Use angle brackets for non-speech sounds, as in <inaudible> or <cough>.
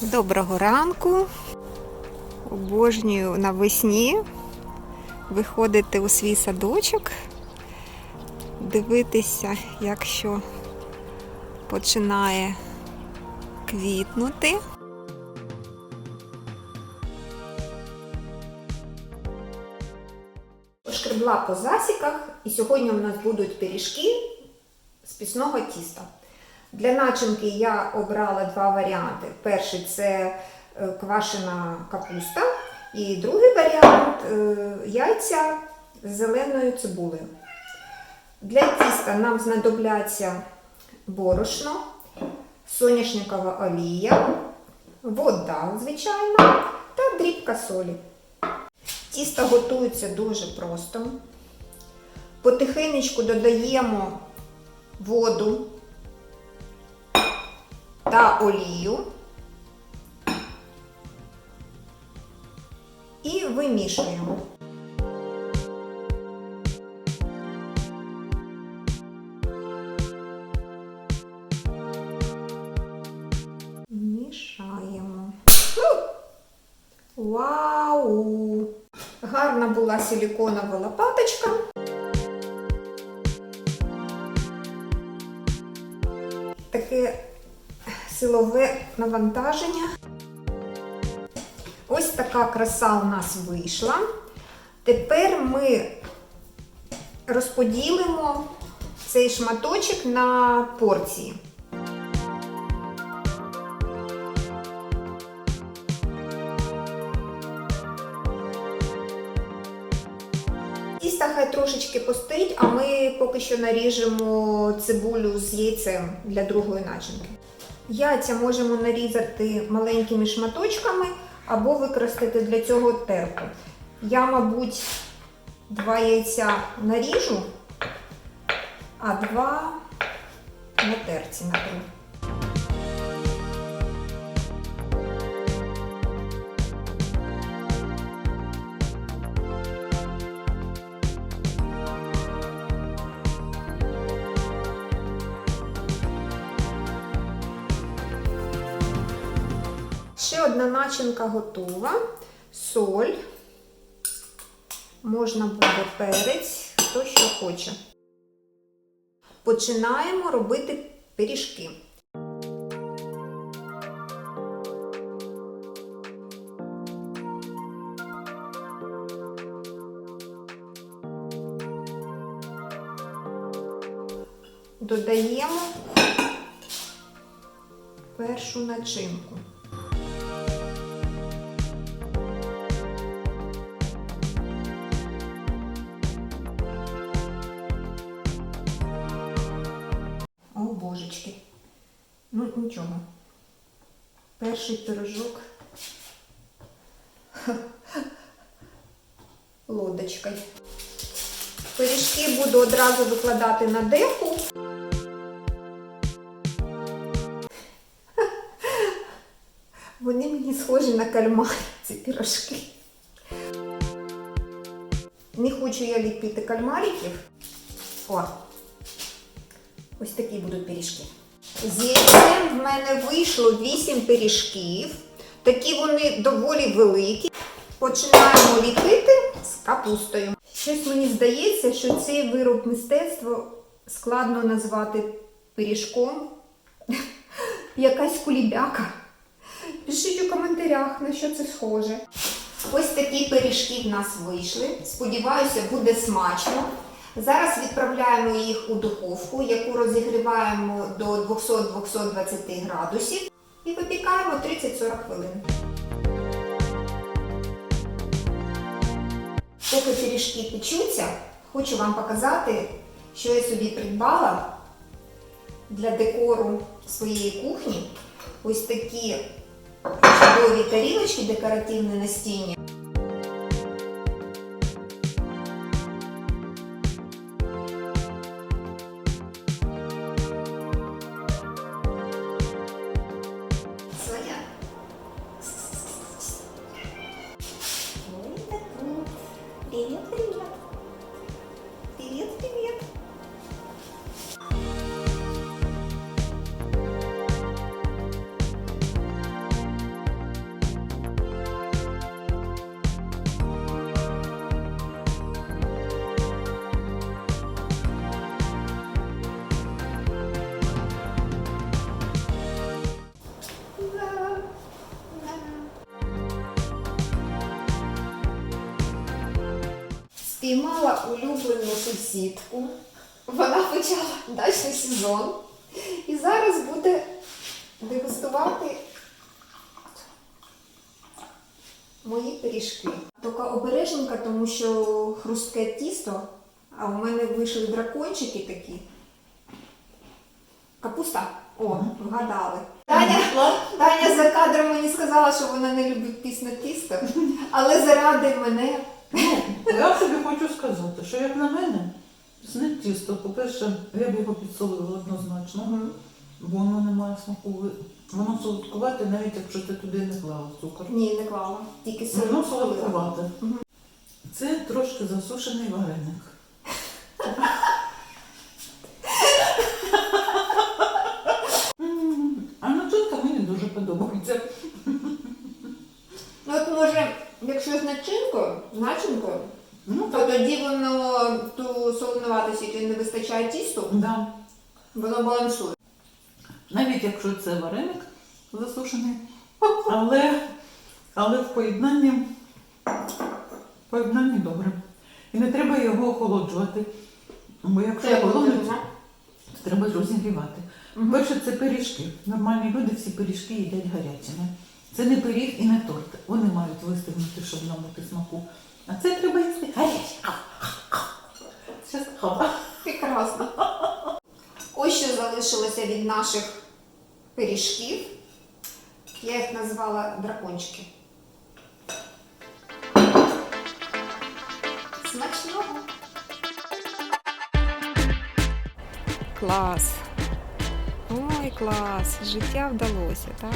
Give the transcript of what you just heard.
Доброго ранку. Обожнюю навесні виходити у свій садочок, дивитися, як що починає квітнути. Пошкребла по засіках, і сьогодні у нас будуть пиріжки з пісного тіста. Для начинки я обрала два варіанти. Перший це е, квашена капуста, і другий варіант е, яйця з зеленою цибулею. Для тіста нам знадобляться борошно, соняшникова олія, вода, звичайно, та дрібка солі. Тісто готується дуже просто. Потихенечку додаємо воду та олію і вимішуємо. Мішаємо. Вау! Гарна була силіконова лопаточка. Силове навантаження. Ось така краса у нас вийшла. Тепер ми розподілимо цей шматочок на порції. Тісто хай трошечки постоїть, а ми поки що наріжемо цибулю з яйцем для другої начинки. Яйця можемо нарізати маленькими шматочками або використати для цього терку. Я, мабуть, два яйця наріжу, а два на терці натру. Ще одна начинка готова. Соль. Можна буде перець, хто що хоче. Починаємо робити пиріжки. Додаємо першу начинку. Ну, нічого. Перший пирожок лодочкою. Пиріжки буду одразу викладати на деку. Вони мені схожі на кальмар, ці пірожки. Не хочу я ліпити кальмариків. О, Ось такі будуть пиріжки. З яйцем в мене вийшло 8 пиріжків. Такі вони доволі великі. Починаємо ліпити з капустою. Щось мені здається, що цей вироб мистецтва складно назвати пиріжком. <laughs> Якась кулібяка. Пишіть у коментарях, на що це схоже. Ось такі пиріжки в нас вийшли. Сподіваюся, буде смачно. Зараз відправляємо їх у духовку, яку розігріваємо до 200-220 градусів і випікаємо 30-40 хвилин. Поки пиріжки печуться, хочу вам показати, що я собі придбала для декору своєї кухні. Ось такі чудові тарілочки декоративні настінні. Впіймала улюблену сусідку. Вона почала дачний сезон. І зараз буде дегустувати мої пиріжки. Тільки обережненько, тому що хрустке тісто, а у мене вийшли дракончики такі. Капуста. О, вгадали. Таня, Таня за кадром мені сказала, що вона не любить пісне тісто, але заради мене Я тобі хочу сказати, що як на мене, пісне тісто, по-перше, я б його підсолила однозначно, бо воно не має смаку. Воно солодкувате, навіть якщо ти туди не клала цукор. ні, не клала. Тільки Воно солодкувала. солодкувате. Це трошки засушений вареник. А начинка мені дуже подобається. Ну от може, якщо з начинкою, з начинкою, тоді воно ту солонуватості, яка не вистачає тісту, да. воно балансує. Навіть якщо це вареник засушений, <laughs> але, але в поєднанні, в поєднанні добре. І не треба його охолоджувати. Бо якщо охолонить, то треба розігрівати. Мгм. Перше, це пиріжки. Нормальні люди всі пиріжки їдять гарячими. Це не пиріг і не торт. Вони мають вистигнути, щоб набути смаку. А це треба їсти гаряче. Щас. Прекрасно. Ось що залишилося від наших пиріжків. Я їх назвала дракончики. Смачного! Клас. Ой, клас. Життя вдалося, так?